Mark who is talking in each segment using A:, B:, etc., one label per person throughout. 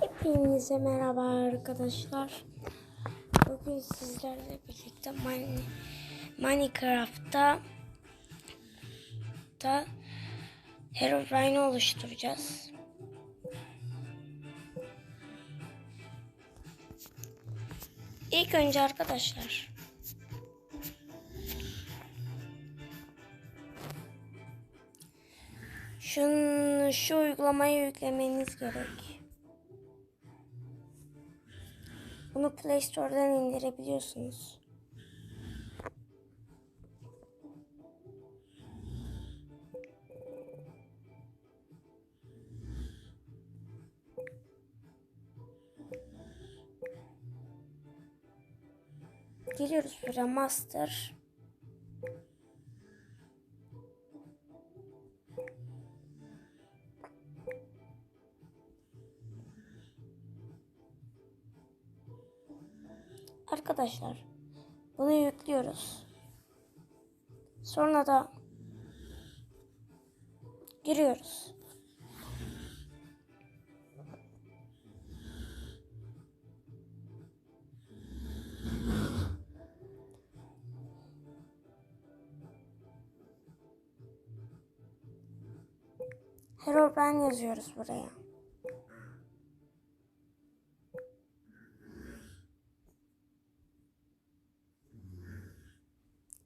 A: Hepinize merhaba arkadaşlar. Bugün sizlerle birlikte Mine- Minecraft'ta da Herobrine oluşturacağız. İlk önce arkadaşlar şunu, şu uygulamayı yüklemeniz gerek. Bunu Play Store'dan indirebiliyorsunuz. Geliyoruz buraya Master. Arkadaşlar bunu yüklüyoruz. Sonra da giriyoruz. Herobrine yazıyoruz buraya.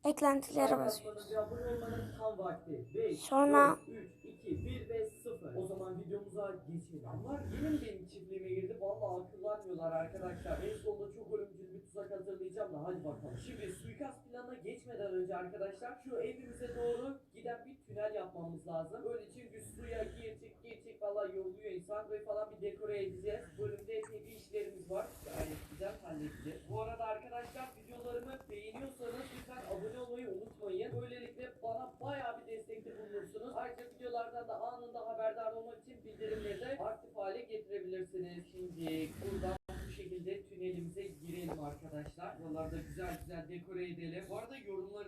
A: Eklentilere basıyoruz.
B: Abone olmanın tam vakti. 5,
A: Sonra-
B: 3, 2, 1 ve 0. O zaman videomuza geçelim. Bunlar yeni mi benim çiftliğime girdi? Vallahi akıllanmıyorlar arkadaşlar. En sonunda çok ölümcül bir tuzak hazırlayacağım da hadi bakalım. Şimdi suikast planına geçmeden önce arkadaşlar şu evimize doğru giden bir tünel yapmamız lazım. Böyle çünkü suya girecek girecek valla yoruluyor insan. Ve falan bir dekore edeceğiz. Bölümde epey bir işlerimiz var. Gayet güzel halledeceğiz. Bu arada arkadaşlar videolarımı beğeniyorsanız lütfen abone olmayı unutmayın. Böylelikle bana bayağı bir destekte bulunursunuz. Ayrıca videolardan da anında haberdar olmak için bildirimleri de aktif hale getirebilirsiniz. Şimdi buradan bu şekilde tünelimize girelim arkadaşlar. Buralarda güzel güzel dekore edelim. Bu arada yorumlarınıza baktım. Çiftlik evine doğru
A: Ben
B: giden
A: yükledim.
B: bir yol yapın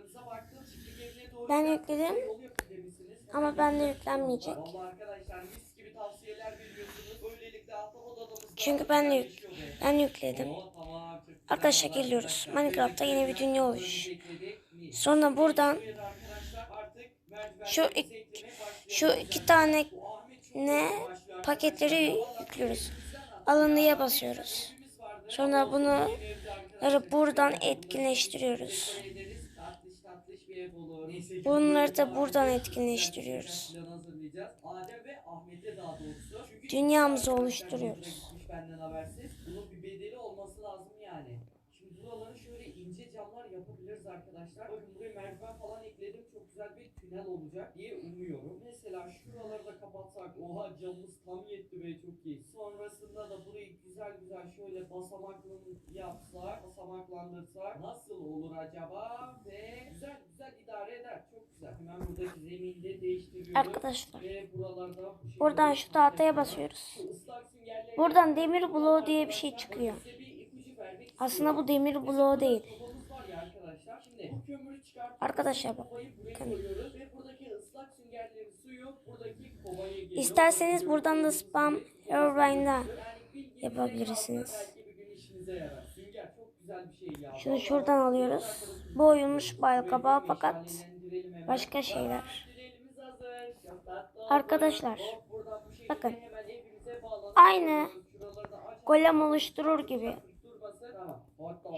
B: demişsiniz.
A: Ama bende yüklenmeyecek.
B: Vallahi arkadaşlar mis gibi tavsiyeler veriyorsunuz. Böylelikle ahtapot adamızda
A: Çünkü ben de yük- ben yükledim. Arkadaşlar geliyoruz. Minecraft'ta yeni bir dünya oluş. Sonra buradan şu ik-
B: eklemeye başlayalım.
A: şu iki tane ne paketleri yüklüyoruz. Alındıya basıyoruz. Sonra
B: Ama arkadaşlar
A: buradan
B: bunları
A: etkinleştiriyoruz. Bunları da buradan etkinleştiriyoruz.
B: plan hazırlayacağız. Adem ve Ahmet'e daha doğrusu. Çünkü
A: Dünyamızı oluşturuyoruz.
B: benden habersiz. Bunun bir bedeli olması lazım yani. Şimdi buraları şöyle ince camlar yapabiliriz arkadaşlar. Bakın buraya merdiven falan ekledim. Çok güzel bir tünel olacak diye umuyorum. Mesela şuraları da kapatsak. Oha camımız tam yetti be çok iyi. Sonrasında da burayı güzel güzel şöyle basamaklı yapsak, basamaklandırsak nasıl olur acaba? Ve güzel güzel idare eder. Çok güzel. Hemen buradaki zeminde değiştiriyoruz.
A: Arkadaşlar buradan şu tahtaya basıyoruz. Buradan demir bloğu diye bir şey çıkıyor. Aslında bu demir bloğu değil.
B: Arkadaşlar.
A: Bakın. İsterseniz buradan da spam
B: bildiğiniz
A: yapabilirsiniz. Şunu şuradan alıyoruz. Bu oyulmuş bal kabağı fakat başka şeyler. Arkadaşlar,
B: şekilde
A: bakın. Aynı golem oluşturur gibi.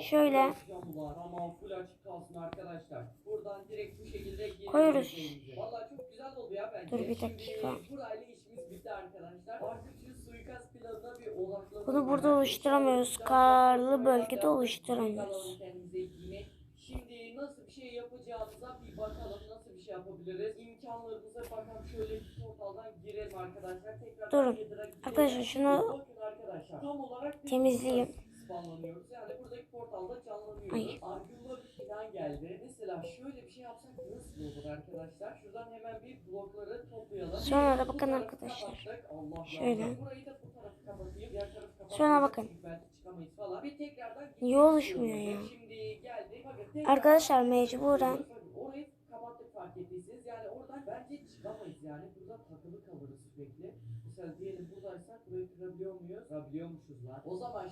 A: Şöyle.
B: açacağım bunlar. Tamam full açık kalsın arkadaşlar. Buradan direkt bu şekilde girelim
A: Koyuyoruz.
B: evimize. Vallahi çok güzel oldu ya bence.
A: Dur bir dakika.
B: burayla işimiz bitti arkadaşlar. Artık şu suikast planına bir odaklanalım.
A: Bunu burada oluşturamıyoruz. Karlı bölgede oluşturamıyoruz.
B: Şimdi nasıl bir şey yapacağımıza bir bakalım. Nasıl şey yapabiliriz? İmkanlarımıza bakalım. Şöyle bir portaldan girelim arkadaşlar. Tekrar
A: Durun. Arkadaşlar şunu
B: Bakın arkadaşlar. Tam olarak bir
A: temizleyeyim.
B: spawnlanıyoruz. Yani buradaki portalda canlanıyoruz. Aklıma bir plan geldi. Mesela şöyle bir şey yapsak nasıl olur arkadaşlar? Şuradan hemen bir blokları toplayalım.
A: Sonra da
B: Bu
A: bakın
B: tarafı
A: arkadaşlar.
B: kapattık. Allah
A: Şöyle.
B: Allah. Burayı da bu tarafı kapatayım. Diğer tarafı kapatayım.
A: Sonra bakın.
B: Belki çıkamayız falan. Bir tekrardan
A: Niye oluşmuyor ya?
B: Şimdi geldik. Bakın tekrar-
A: Arkadaşlar mecburen
B: Ettiyseniz. Yani. Burada takılı kalırız sürekli. Mesela mesela diyelim buradaysak burayı kırabiliyor muyuz? Kırabiliyormuşuz lan. O zaman